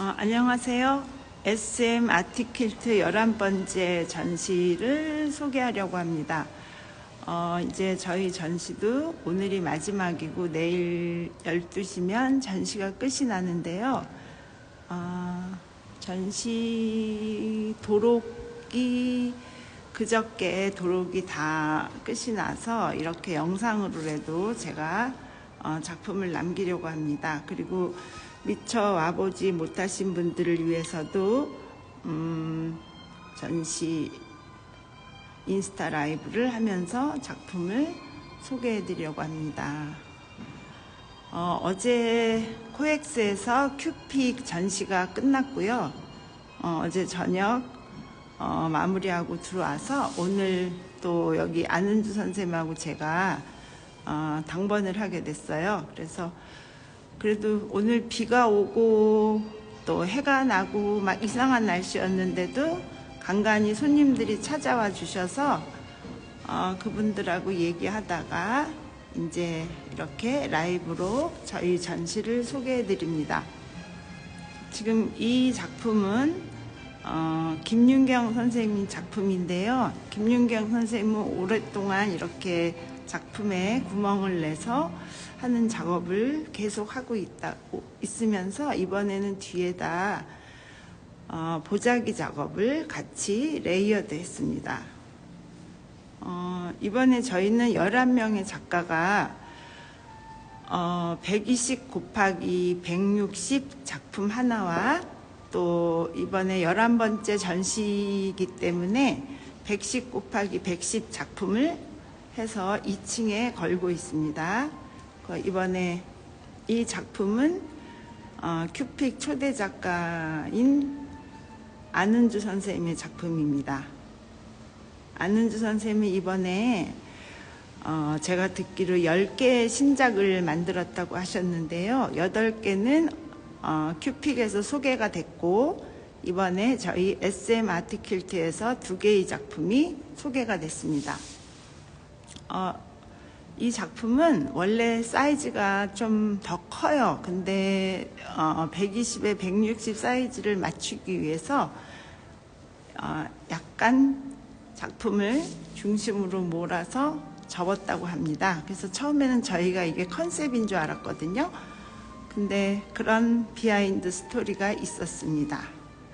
어, 안녕하세요. SM 아티킬트 11번째 전시를 소개하려고 합니다. 어, 이제 저희 전시도 오늘이 마지막이고 내일 12시면 전시가 끝이 나는데요. 어, 전시 도록이 그저께 도록이 다 끝이 나서 이렇게 영상으로라도 제가 어, 작품을 남기려고 합니다. 그리고 미처 와보지 못하신 분들을 위해서도 음, 전시 인스타 라이브를 하면서 작품을 소개해 드리려고 합니다. 어, 제 코엑스에서 큐픽 전시가 끝났고요. 어, 제 저녁 어, 마무리하고 들어와서 오늘 또 여기 안은주 선생님하고 제가 어, 당번을 하게 됐어요. 그래서 그래도 오늘 비가 오고 또 해가 나고 막 이상한 날씨였는데도 간간히 손님들이 찾아와 주셔서 어, 그분들하고 얘기하다가 이제 이렇게 라이브로 저희 전시를 소개해 드립니다. 지금 이 작품은 어, 김윤경 선생님 작품인데요. 김윤경 선생님은 오랫동안 이렇게 작품에 구멍을 내서 하는 작업을 계속 하고 있다 있으면서 이번에는 뒤에다 어, 보자기 작업을 같이 레이어드 했습니다. 어, 이번에 저희는 11명의 작가가 어, 120 곱하기 160 작품 하나와 또 이번에 11번째 전시이기 때문에 110 곱하기 110 작품을 해서 2층에 걸고 있습니다. 그 이번에 이 작품은 어, 큐픽 초대 작가인 안은주 선생님의 작품입니다. 안은주 선생님이 이번에 어, 제가 듣기로 10개의 신작을 만들었다고 하셨는데요. 8개는 어, 큐픽에서 소개가 됐고 이번에 저희 SM 아티킬트에서 두 개의 작품이 소개가 됐습니다. 어, 이 작품은 원래 사이즈가 좀 더 커요. 근데 어, 120에 160 사이즈를 맞추기 위해서 어, 약간 작품을 중심으로 몰아서 접었다고 합니다. 그래서 처음에는 저희가 이게 컨셉인 줄 알았거든요. 근데 그런 비하인드 스토리가 있었습니다.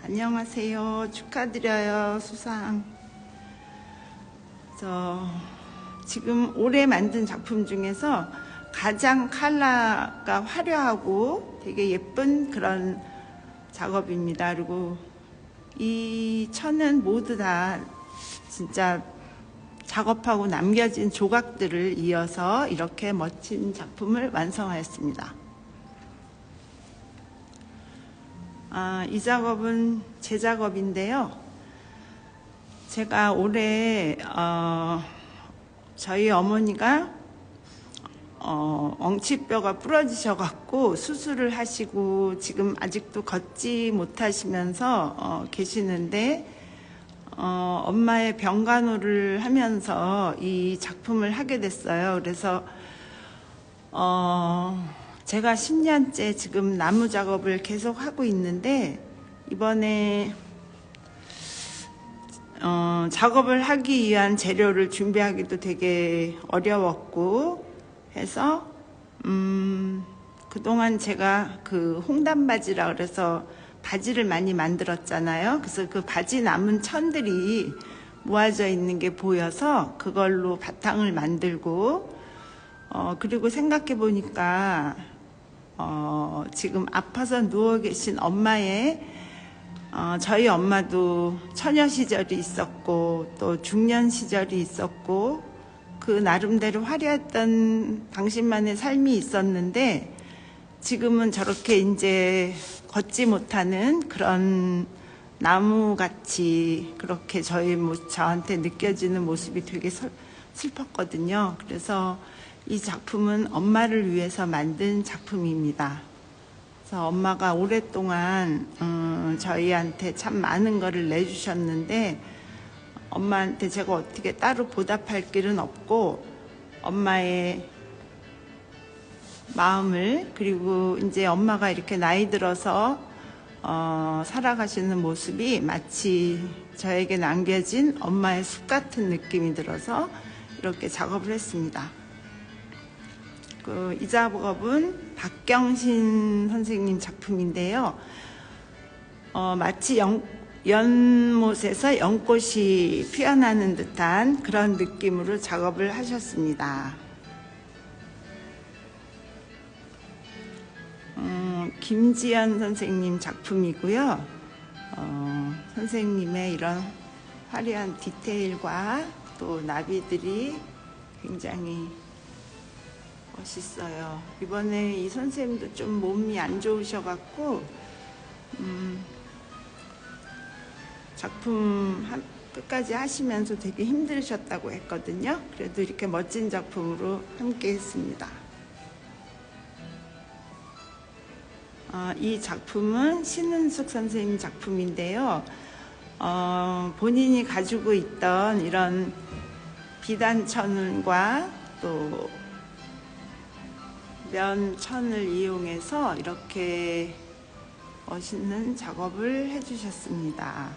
안녕하세요. 축하드려요. 수상. 저 지금 올해 만든 작품 중에서 가장 컬러가 화려하고 되게 예쁜 그런 작업입니다. 그리고 이 천은 모두 다 진짜 작업하고 남겨진 조각들을 이어서 이렇게 멋진 작품을 완성하였습니다. 아, 이 작업은 제 작업인데요. 제가 올해 어, 저희 어머니가 어, 엉치뼈가 부러지셔갖고 수술을 하시고 지금 아직도 걷지 못하시면서 어, 계시는데 어, 엄마의 병간호를 하면서 이 작품을 하게 됐어요. 그래서 어, 제가 10년째 지금 나무 작업을 계속 하고 있는데 이번에 어, 작업을 하기 위한 재료를 준비하기도 되게 어려웠고 해서 음, 그동안 제가 그 홍단 바지라 그래서 바지를 많이 만들었잖아요. 그래서 그 바지 남은 천들이 모아져 있는 게 보여서 그걸로 바탕을 만들고 어, 그리고 생각해 보니까 어, 지금 아파서 누워 계신 엄마의 어, 저희 엄마도 처녀 시절이 있었고 또 중년 시절이 있었고 그 나름대로 화려했던 당신만의 삶이 있었는데 지금은 저렇게 이제 걷지 못하는 그런 나무같이 그렇게 저희 저한테 느껴지는 모습이 되게 슬펐거든요. 그래서 이 작품은 엄마를 위해서 만든 작품입니다. 그래서 엄마가 오랫동안 음, 저희한테 참 많은 거를 내주셨는데 엄마한테 제가 어떻게 따로 보답할 길은 없고 엄마의 마음을 그리고 이제 엄마가 이렇게 나이 들어서 어, 살아가시는 모습이 마치 저에게 남겨진 엄마의 숲 같은 느낌이 들어서 이렇게 작업을 했습니다. 그, 이 작업은 박경신 선생님 작품인데요. 어, 마치 연, 연못에서 연꽃이 피어나는 듯한 그런 느낌으로 작업을 하셨습니다. 음, 김지연 선생님 작품이고요. 어, 선생님의 이런 화려한 디테일과 또 나비들이 굉장히 멋있어요. 이번에 이 선생님도 좀 몸이 안 좋으셔갖고, 음, 작품 한- 끝까지 하시면서 되게 힘들으셨다고 했거든요. 그래도 이렇게 멋진 작품으로 함께 했습니다. 어, 이 작품은 신은숙 선생님 작품인데요. 어, 본인이 가지고 있던 이런 비단천과 또 면천을 이용해서 이렇게 멋있는 작업을 해주셨습니다.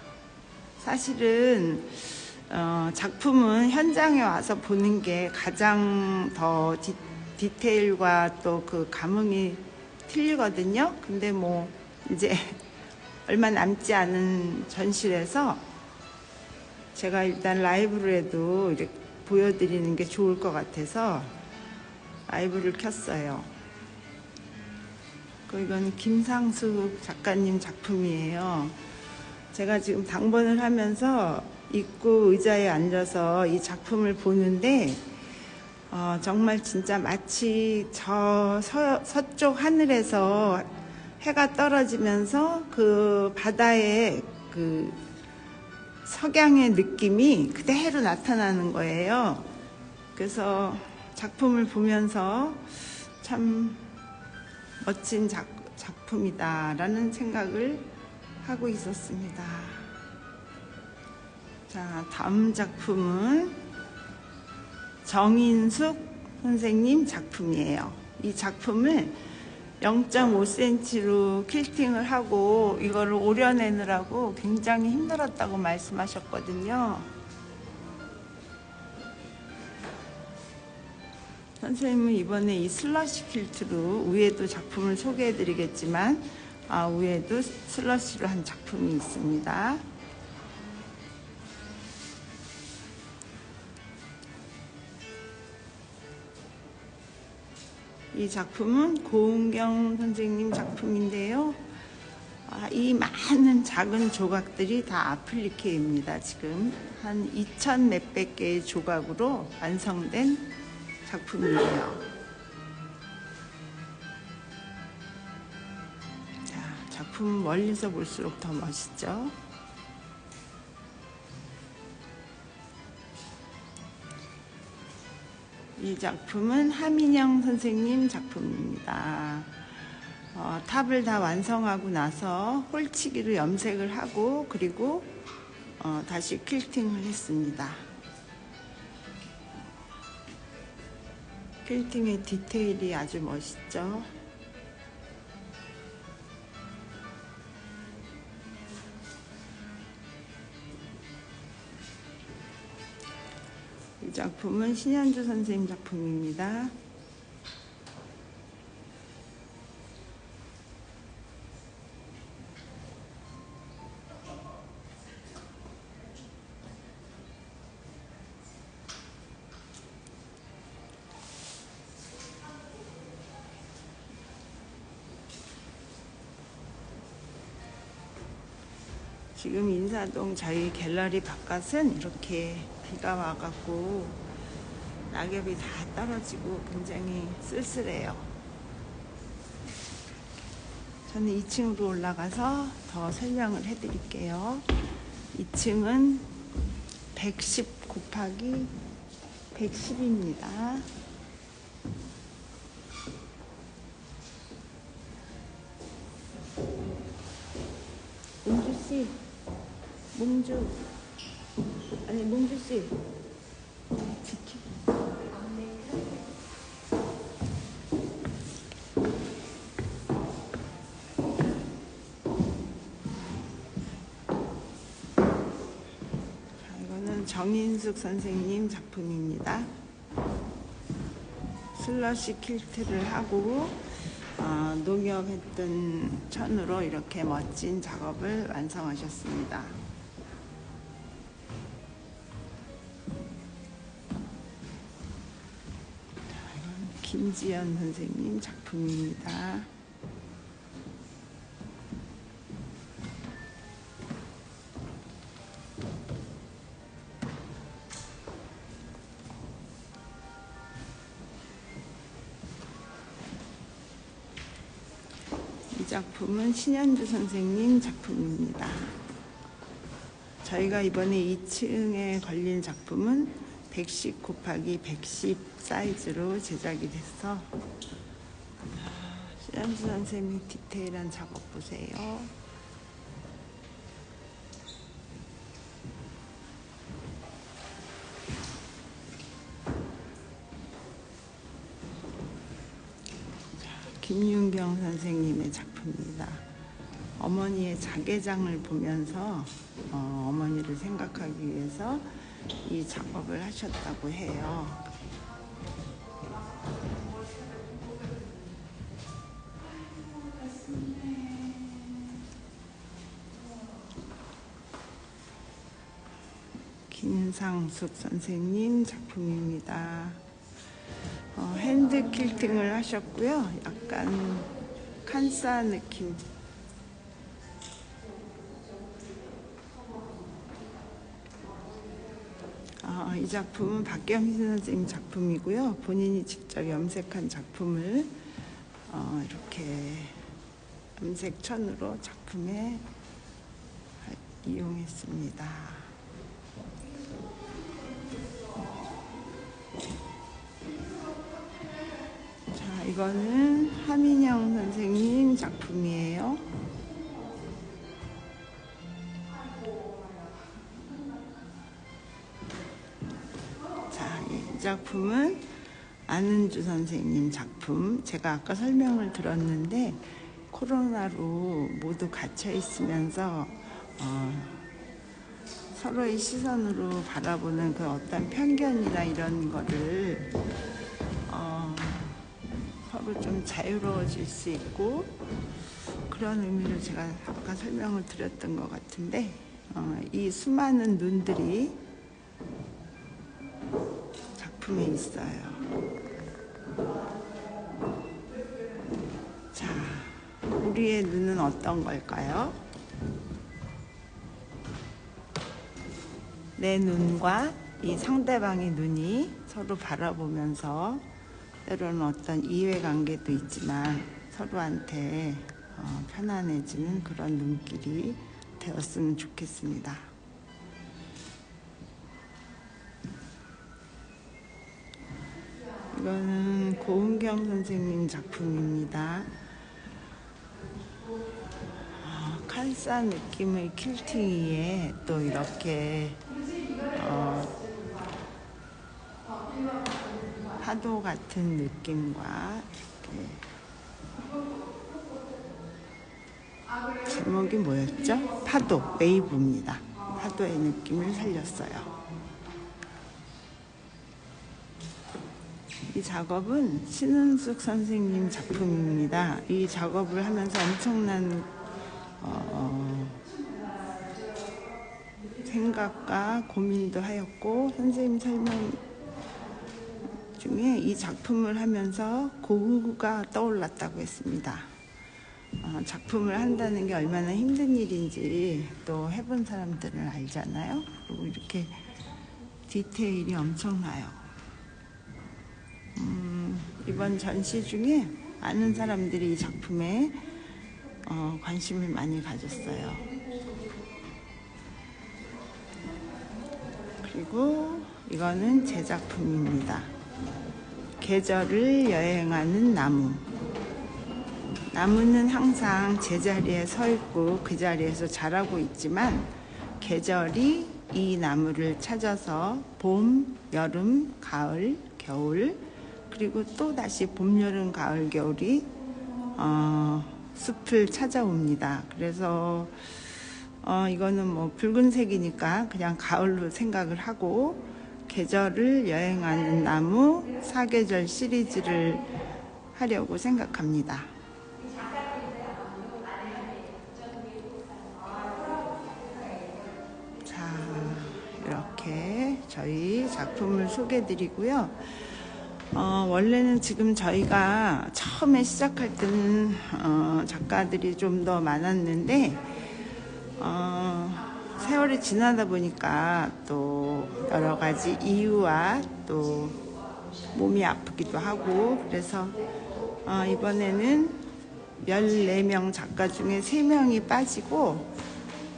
사실은 어, 작품은 현장에 와서 보는 게 가장 더 디, 디테일과 또 그 감흥이 틀리거든요. 근데 뭐 이제 얼마 남지 않은 전실에서 제가 일단 라이브로 해도 보여드리는 게 좋을 것 같아서 라이브를 켰어요. 그 이건 김상숙 작가님 작품이에요. 제가 지금 당번을 하면서 입구 의자에 앉아서 이 작품을 보는데 어, 정말 진짜 마치 저 서, 서쪽 하늘에서 해가 떨어지면서 그 바다의 그 석양의 느낌이 그대로 나타나는 거예요. 그래서 작품을 보면서 참 멋진 작, 작품이다라는 생각을 하고 있었습니다. 자, 다음 작품은 정인숙 선생님 작품이에요. 이 작품을 0.5cm로 퀼팅을 하고 이거를 오려내느라고 굉장히 힘들었다고 말씀하셨거든요. 선생님은 이번에 이 슬러시 퀼트로 위에도 작품을 소개해 드리겠지만 아, 위에도 슬러시로 한 작품이 있습니다. 이 작품은 고은경 선생님 작품인데요. 아, 이 많은 작은 조각들이 다 아플리케입니다. 지금 한 2천 몇백 개의 조각으로 완성된 작품이에요. 자, 작품 멀리서 볼수록 더 멋있죠? 이 작품은 하민영 선생님 작품입니다. 어, 탑을 다 완성하고 나서 홀치기로 염색을 하고 그리고 어, 다시 퀼팅을 했습니다. 퀼팅의 디테일이 아주 멋있죠. 이 작품은 신현주 선생님 작품입니다. 지금 인사동 저희 갤러리 바깥은 이렇게 비가 와갖고 낙엽이 다 떨어지고 굉장히 쓸쓸해요. 저는 2층으로 올라가서 더 설명을 해드릴게요. 2층은 110 곱하기 110입니다. 몽주 아니 몽주 씨 이거는 정인숙 선생님 작품입니다. 슬러시 킬트를 하고 어, 농협했던 천으로 이렇게 멋진 작업을 완성하셨습니다. 김지연 선생님 작품입니다. 이 작품은 신현주 선생님 작품입니다. 저희가 이번에 2층에 걸린 작품은 110 곱하기 110 사이즈로 제작이 돼서 신현주 선생님 디테일한 작업 보세요. 김윤경 선생님의 작품입니다. 어머니의 자개장을 보면서 어, 어머니를 생각하기 위해서 이 작업을 하셨다고 해요. 김상숙 선생님 작품입니다. 어, 핸드 킬팅을 하셨고요. 약간 칸사 느낌. 작품은 박경희 선생님 작품이고요. 본인이 직접 염색한 작품을 어, 이렇게 염색천으로 작품에 이용했습니다. 자, 이거는 하민영 선생님 작품이에요. 작품은 안은주 선생님 작품. 제가 아까 설명을 들었는데 코로나로 모두 갇혀 있으면서 어, 서로의 시선으로 바라보는 그 어떤 편견이나 이런 거를 어, 서로 좀 자유로워질 수 있고 그런 의미로 제가 아까 설명을 드렸던 것 같은데 어, 이 수많은 눈들이 작품에 있어요. 자, 우리의 눈은 어떤 걸까요? 내 눈과 이 상대방의 눈이 서로 바라보면서 때로는 어떤 이해관계도 있지만 서로한테 어, 편안해지는 그런 눈길이 되었으면 좋겠습니다. 이거는 고은경 선생님 작품입니다. 아, 칼사 느낌의 킬팅 위에 또 이렇게 어, 파도 같은 느낌과 제목이 뭐였죠? 파도, 웨이브입니다. 파도의 느낌을 살렸어요. 이 작업은 신은숙 선생님 작품입니다. 이 작업을 하면서 엄청난 어, 생각과 고민도 하였고 선생님 설명 중에 이 작품을 하면서 고흐가 떠올랐다고 했습니다. 어, 작품을 한다는 게 얼마나 힘든 일인지 또 해본 사람들은 알잖아요. 그리고 이렇게 디테일이 엄청나요. 음, 이번 전시 중에 많은 사람들이 이 작품에 어, 관심을 많이 가졌어요. 그리고 이거는 제 작품입니다. 계절을 여행하는 나무. 나무는 항상 제자리에 서 있고 그 자리에서 자라고 있지만 계절이 이 나무를 찾아서 봄, 여름, 가을, 겨울 그리고 또 다시 봄, 여름, 가을, 겨울이 어, 숲을 찾아옵니다. 그래서 어, 이거는 뭐 붉은색이니까 그냥 가을로 생각을 하고 계절을 여행하는 나무 사계절 시리즈를 하려고 생각합니다. 자, 이렇게 저희 작품을 소개해 드리고요. 어, 원래는 지금 저희가 처음에 시작할 때는 어, 작가들이 좀 더 많았는데 어, 세월이 지나다 보니까 또 여러 가지 이유와 또 몸이 아프기도 하고 그래서 어, 이번에는 14명 작가 중에 3명이 빠지고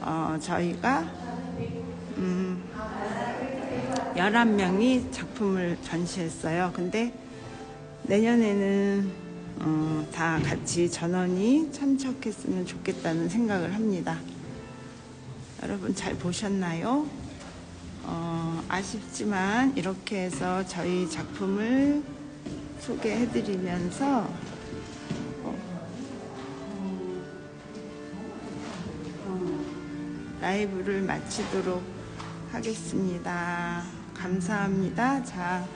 어, 저희가 음, 11명이 작품을 전시했어요. 근데 내년에는 어, 다 같이 전원이 참석했으면 좋겠다는 생각을 합니다. 여러분 잘 보셨나요? 어, 아쉽지만 이렇게 해서 저희 작품을 소개해드리면서 라이브를 마치도록 하겠습니다. 감사합니다. 자,